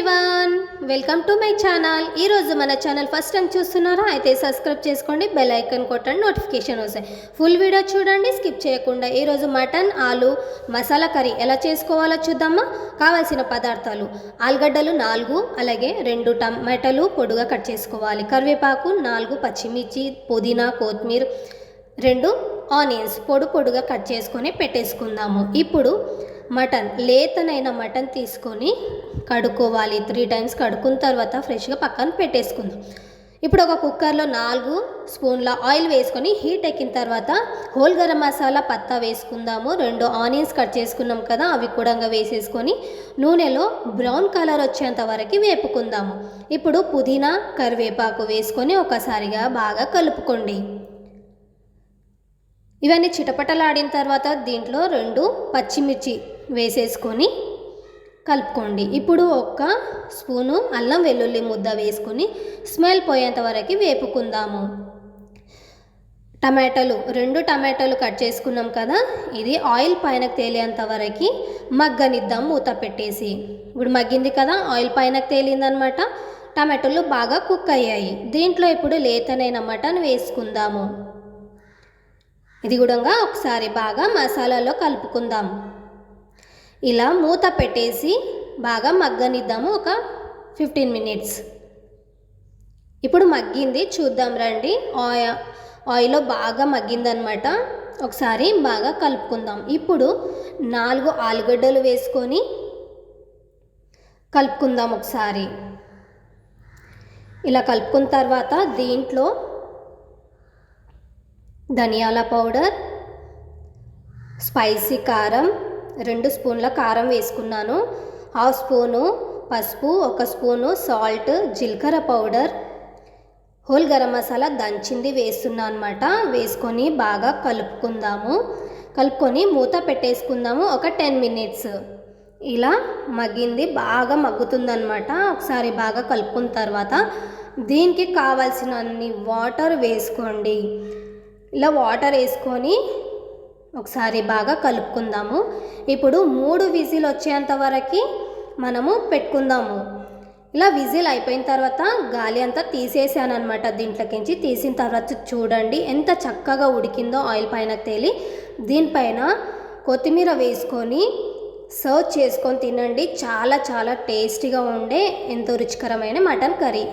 Everyone welcome to my channel. ఈరోజు మన channel first time చూస్తున్నారా? అయితే సబ్స్క్రైబ్ చేసుకోండి బెల్ ఐకన్ కొట్టండి నోటిఫికేషన్ వస్తాయి. ఫుల్ వీడియో చూడండి స్కిప్ చేయకుండా. ఈరోజు మటన్ ఆలు మసాలా కర్రీ ఎలా చేసుకోవాలో చూద్దామా? కావాల్సిన పదార్థాలు. ఆలుగడ్డలు నాలుగు అలాగే రెండు టమాటాలు పొడుగా కట్ చేసుకోవాలి. కరివేపాకు నాలుగు పచ్చిమిర్చి పుదీనా కొత్తిమీర రెండు ఆనియన్స్ పొడు పొడుగా కట్ చేసుకొని పెట్టేసుకుందాము. ఇప్పుడు మటన్ లేతనైన మటన్ తీసుకొని కడుక్కోవాలి. త్రీ టైమ్స్ కడుక్కున్న తర్వాత ఫ్రెష్గా పక్కన పెట్టేసుకుందాం. ఇప్పుడు ఒక కుక్కర్లో నాలుగు స్పూన్ల ఆయిల్ వేసుకొని హీట్ ఎక్కిన తర్వాత హోల్ గరం మసాలా పత్తా వేసుకుందాము. రెండు ఆనియన్స్ కట్ చేసుకున్నాం కదా అవి కూడా వేసేసుకొని నూనెలో బ్రౌన్ కలర్ వచ్చేంత వరకు వేపుకుందాము. ఇప్పుడు పుదీనా కరివేపాకు వేసుకొని ఒకసారిగా బాగా కలుపుకోండి. ఇవన్నీ చిటపటలాడిన తర్వాత దీంట్లో రెండు పచ్చిమిర్చి వేసేసుకొని కలుపుకోండి. ఇప్పుడు ఒక స్పూను అల్లం వెల్లుల్లి ముద్ద వేసుకొని స్మెల్ పోయేంత వరకు వేపుకుందాము. టమాటాలు రెండు టమాటాలు కట్ చేసుకున్నాం కదా ఇది ఆయిల్ పైన తేలేంత వరకు మగ్గనిద్దాం మూత పెట్టేసి. ఇప్పుడు మగ్గింది కదా ఆయిల్ పైన తేలిందనమాట. టమాటాలు బాగా కుక్ అయ్యాయి. దీంట్లో ఇప్పుడు లేతనైన మటన్ వేసుకుందాము. ఇది కూడా ఒకసారి బాగా మసాలాలో కలుపుకుందాం. ఇలా మూత పెట్టేసి బాగా మగ్గనిద్దాము ఒక ఫిఫ్టీన్ మినిట్స్. ఇప్పుడు మగ్గింది చూద్దాం రండి. ఆయిల్ ఆయిల్లో బాగా మగ్గిందనమాట ఒకసారి బాగా కలుపుకుందాం. ఇప్పుడు నాలుగు ఆలుగడ్డలు వేసుకొని కలుపుకుందాం ఒకసారి. ఇలా కలుపుకున్న తర్వాత దీంట్లో ధనియాల పౌడర్ స్పైసీ కారం రెండు స్పూన్ల కారం వేసుకున్నాను. హాఫ్ స్పూను పసుపు ఒక స్పూను సాల్ట్ జీలకర్ర పౌడర్. హోల్ గరం మసాలా దంచింది వేస్తున్నా అనమాట వేసుకొని బాగా కలుపుకుందాము. కలుపుకొని మూత పెట్టేసుకుందాము ఒక టెన్ మినిట్స్. ఇలా మగ్గింది బాగా మగ్గుతుందనమాట. ఒకసారి బాగా కలుపుకున్న తర్వాత దీనికి కావాల్సినన్ని వాటర్ వేసుకోండి. ఇలా వాటర్ వేసుకొని ఒకసారి బాగా కలుపుకుందాము. ఇప్పుడు మూడు విజిల్ వచ్చేంత వరకు మనము పెట్టుకుందాము. ఇలా విజిల్ అయిపోయిన తర్వాత గాలి అంతా తీసేసాను అనమాట దీంట్లోకించి తీసిన తర్వాత చూడండి ఎంత చక్కగా ఉడికిందో ఆయిల్ పైన తేలి దీనిపైన కొత్తిమీర వేసుకొని సర్వ్ చేసుకొని తినండి. చాలా చాలా టేస్టీగా ఉండే ఎంతో రుచికరమైన మటన్ కర్రీ.